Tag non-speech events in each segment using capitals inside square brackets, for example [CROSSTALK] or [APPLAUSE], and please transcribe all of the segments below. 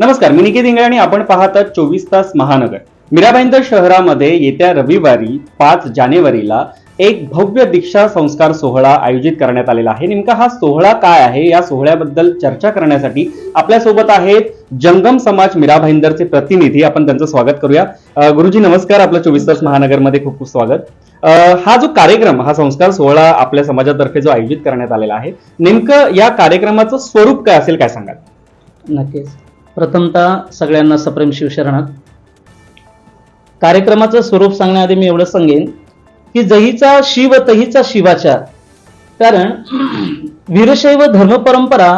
नमस्कार मी निकेत इंगळे आणि आपण पाहतात चोवीस तास महानगर. मीराभाईंदर शहरामध्ये येत्या रविवारी पाच जानेवारीला एक भव्य दीक्षा संस्कार सोहळा आयोजित करण्यात आलेला आहे. नेमका हा सोहळा काय आहे? या सोहळ्याबद्दल चर्चा करण्यासाठी आपल्यासोबत आहेत जंगम समाज मीरा भाईंदरचे प्रतिनिधी. आपण त्यांचं स्वागत करूया. गुरुजी नमस्कार आपलं चोवीस तास महानगरमध्ये खूप खूप स्वागत. हा जो कार्यक्रम हा संस्कार सोहळा आपल्या समाजातर्फे जो आयोजित करण्यात आलेला आहे नेमकं या कार्यक्रमाचं स्वरूप काय असेल काय सांगाल? नक्कीच. प्रथमतः सगळ्यांना सप्रेम शिवशरणात. कार्यक्रमाचं स्वरूप सांगण्याआधी मी एवढं सांगेन की जहीचा शिव तहीचा शिवाचार. कारण वीरशैव धर्म परंपरा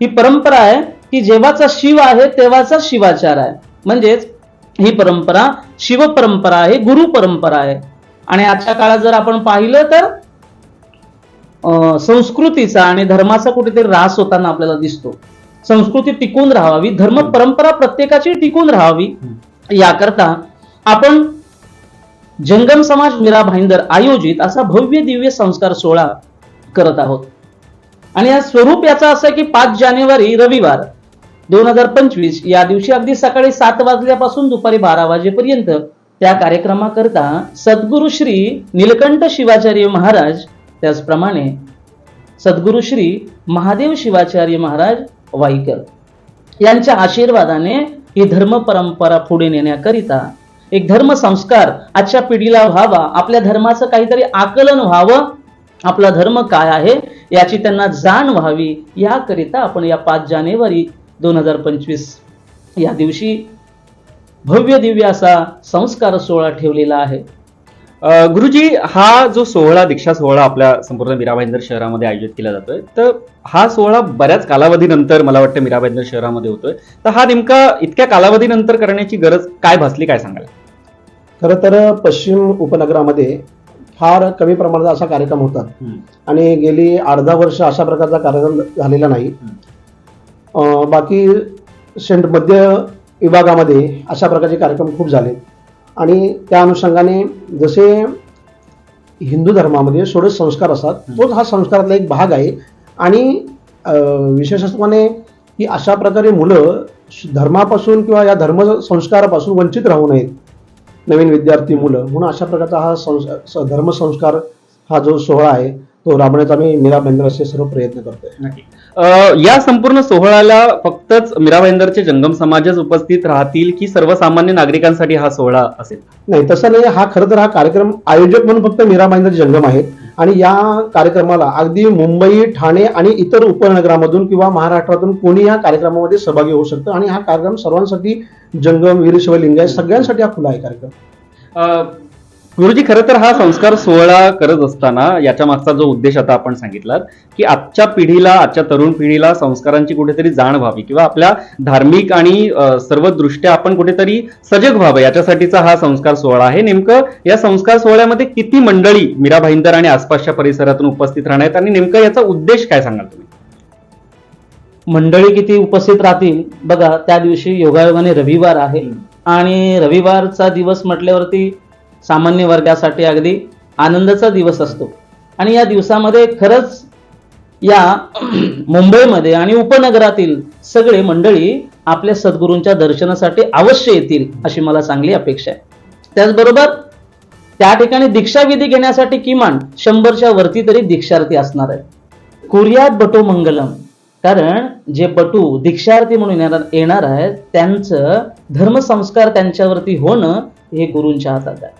ही परंपरा आहे की जेव्हाचा शिव आहे तेव्हाचा शिवाचार आहे. म्हणजेच ही परंपरा शिव परंपरा आहे गुरु परंपरा आहे. आणि आजच्या काळात जर आपण पाहिलं तर संस्कृतीचा आणि धर्माचा कुठेतरी ऱ्हास होताना आपल्याला दिसतो. संस्कृती टिकून राहावी धर्म परंपरा प्रत्येकाची टिकून राहावी. याकरता आपण जंगम समाज मीरा भाईंदर आयोजित असा भव्य दिव्य संस्कार सोहळा करत आहोत. आणि या स्वरूप याचा असं की पाच जानेवारी रविवार दोन हजार पंचवीस या दिवशी अगदी सकाळी सात वाजल्यापासून दुपारी बारा वाजेपर्यंत त्या कार्यक्रमाकरता सद्गुरु श्री नीलकंठ शिवाचार्य महाराज त्याचप्रमाणे सद्गुरु श्री महादेव शिवाचार्य महाराज वाईकर यांच्या आशीर्वादाने ही धर्म परंपरा पुढे नेण्याकरिता एक धर्म संस्कार आजच्या पिढीला व्हावा आपल्या धर्माचं काहीतरी आकलन व्हावं आपला धर्म काय आहे याची त्यांना जाण व्हावी याकरिता आपण या पाच जानेवारी दोन हजार पंचवीस या दिवशी भव्य दिव्य असा संस्कार सोहळा ठेवलेला आहे. गुरुजी हा जो सोहळा दीक्षा सोहळा आपल्या संपूर्ण मीराभाईंदर शहरामध्ये आयोजित केला जातोय तर हा सोहळा बऱ्याच कालावधीनंतर मला वाटतं मीराभाईंदर शहरामध्ये होतोय. तर हा नेमका इतक्या कालावधीनंतर करण्याची गरज काय भासली काय सांगाल? खरं तर पश्चिम उपनगरामध्ये फार कमी प्रमाणात असा कार्यक्रम होतात आणि गेली अर्धा वर्ष अशा प्रकारचा कार्यक्रम झालेला नाही. बाकी सेंट मध्य विभागामध्ये अशा प्रकारचे कार्यक्रम खूप झाले. आणि त्या अनुषंगाने जसे हिंदू धर्मामध्ये सोडत संस्कार असतात तोच हा संस्कारातला एक भाग आहे. आणि विशेषत्वाने की अशा प्रकारे मुलं धर्मापासून किंवा या धर्म संस्कारापासून वंचित राहू नयेत. नवीन विद्यार्थी मुलं म्हणून अशा प्रकारचा हा संस धर्मसंस्कार हा जो सोहळा आहे तो राबवण्याचा आम्ही मीरा असे सर्व प्रयत्न करतोय. नक्की. या संपूर्ण सोहळ्याला फक्तच मीराभाईंदरचे जंगम समाजच उपस्थित राहतील की सर्वसामान्य नागरिकांसाठी हा सोहळा असेल? नाही तसं नाही. हा खरं तर हा कार्यक्रम आयोजक म्हणून फक्त मीरा बेंद्र जंगम आहेत. आणि या कार्यक्रमाला अगदी मुंबई ठाणे आणि इतर उपनगरामधून किंवा महाराष्ट्रातून कोणी या कार्यक्रमामध्ये सहभागी होऊ शकतं. आणि हा कार्यक्रम सर्वांसाठी जंगम वीरशैव लिंगायत सगळ्यांसाठी हा खुला आहे कार्यक्रम. गुरुजी खरं तर हा संस्कार सोहळा करत असताना याच्या मागचा जो उद्देश आता आपण सांगितला की आजच्या पिढीला आजच्या तरुण पिढीला संस्कारांची कुठेतरी जाण व्हावी किंवा आपल्या धार्मिक आणि सर्व दृष्ट्या आपण कुठेतरी सजग व्हावं याच्यासाठीचा हा संस्कार सोहळा आहे. नेमकं या संस्कार सोहळ्यामध्ये किती मंडळी मीरा भाईंदर आणि आसपासच्या परिसरातून उपस्थित राहणार आहेत आणि नेमकं याचा उद्देश काय सांगाल तुम्ही? मंडळी किती उपस्थित राहतील? बघा त्या दिवशी योगायोगाने रविवार आहे आणि रविवारचा दिवस म्हटल्यावरती सामान्य वर्गासाठी अगदी आनंदाचा दिवस असतो. आणि या दिवसामध्ये खरंच या [CLEARS THROAT] मुंबईमध्ये आणि उपनगरातील सगळे मंडळी आपल्या सद्गुरूंच्या दर्शनासाठी अवश्य येतील अशी मला चांगली अपेक्षा आहे. त्याचबरोबर त्या ठिकाणी दीक्षाविधी घेण्यासाठी किमान शंभरच्या वरती तरी दीक्षार्थी असणार आहे कुर्यात बटो मंगलम. कारण जे बटू दीक्षार्थी म्हणून येणार येणार आहेत त्यांचं धर्मसंस्कार त्यांच्यावरती होणं हे गुरूंच्या हातात आहे.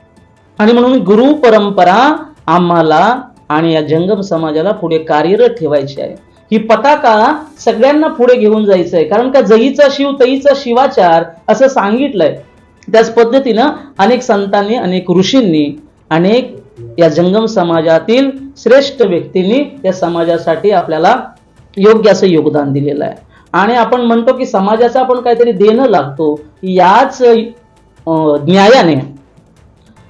आणि म्हणून गुरु परंपरा आम्हाला आणि या जंगम समाजाला पुढे कार्यरत ठेवायची आहे. ही पताका सगळ्यांना पुढे घेऊन जायचं आहे कारण का जईचा शिव तईचा शिवाचार असं सांगितलंय. त्याच पद्धतीनं अनेक संतांनी अनेक ऋषींनी अनेक या जंगम समाजातील श्रेष्ठ व्यक्तींनी या समाजासाठी आपल्याला योग्य असं योगदान दिलेलं आहे. आणि आपण म्हणतो की समाजाचं आपण काहीतरी देणं लागतो. याच न्यायाने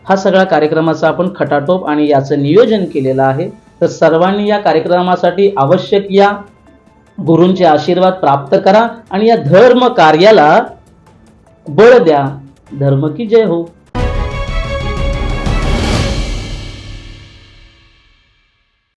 हा सगळा कार्यक्रमाचा आपण खटाटोप आणि याचं नियोजन केलेलं आहे. तर सर्वांनी या कार्यक्रमासाठी आवश्यक या गुरूंचे आशीर्वाद प्राप्त करा आणि या धर्म कार्याला बळ द्या. धर्म की जय हो.